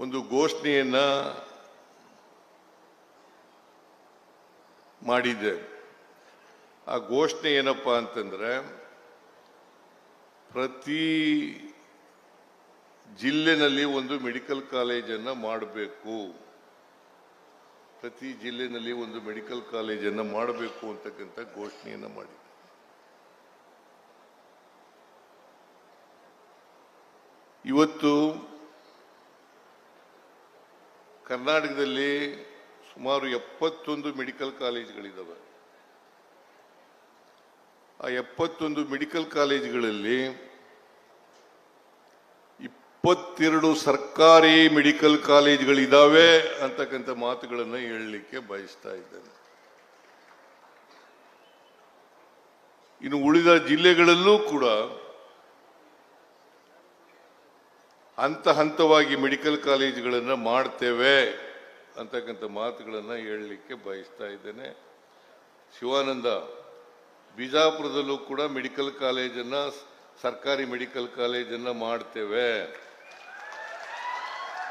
ಒಂದು ಘೋಷಣೆಯನ್ನ ಮಾಡಿದ್ದೆ. ಆ ಘೋಷಣೆ ಏನಪ್ಪ ಅಂತಂದ್ರೆ, ಪ್ರತಿ ಜಿಲ್ಲೆನಲ್ಲಿ ಒಂದು ಮೆಡಿಕಲ್ ಕಾಲೇಜನ್ನು ಮಾಡಬೇಕು. ಪ್ರತಿ ಜಿಲ್ಲೆನಲ್ಲಿ ಒಂದು ಮೆಡಿಕಲ್ ಕಾಲೇಜನ್ನು ಮಾಡಬೇಕು ಅಂತಕ್ಕಂಥ ಘೋಷಣೆಯನ್ನು ಮಾಡಿದೆ ಇವತ್ತು ಕರ್ನಾಟಕದಲ್ಲಿ ಸುಮಾರು ಎಪ್ಪತ್ತೊಂದು ಮೆಡಿಕಲ್ ಕಾಲೇಜ್ಗಳಿದ್ದಾವೆ ಆ ಎಪ್ಪತ್ತೊಂದು ಮೆಡಿಕಲ್ ಕಾಲೇಜ್ಗಳಲ್ಲಿ ಇಪ್ಪತ್ತೆರಡು ಸರ್ಕಾರಿ ಮೆಡಿಕಲ್ ಕಾಲೇಜ್ಗಳಿದ್ದಾವೆ ಅಂತಕ್ಕಂಥ ಮಾತುಗಳನ್ನು ಹೇಳಲಿಕ್ಕೆ ಬಯಸ್ತಾ ಇದ್ದೇನೆ. ಇನ್ನು ಉಳಿದ ಜಿಲ್ಲೆಗಳಲ್ಲೂ ಕೂಡ ಹಂತ ಹಂತವಾಗಿ ಮೆಡಿಕಲ್ ಕಾಲೇಜುಗಳನ್ನು ಮಾಡ್ತೇವೆ ಅಂತಕ್ಕಂಥ ಮಾತುಗಳನ್ನು ಹೇಳಲಿಕ್ಕೆ ಬಯಸ್ತಾ ಇದ್ದೇನೆ. ಶಿವಾನಂದ, ಬಿಜಾಪುರದಲ್ಲೂ ಕೂಡ ಮೆಡಿಕಲ್ ಕಾಲೇಜನ್ನು, ಸರ್ಕಾರಿ ಮೆಡಿಕಲ್ ಕಾಲೇಜನ್ನು ಮಾಡ್ತೇವೆ.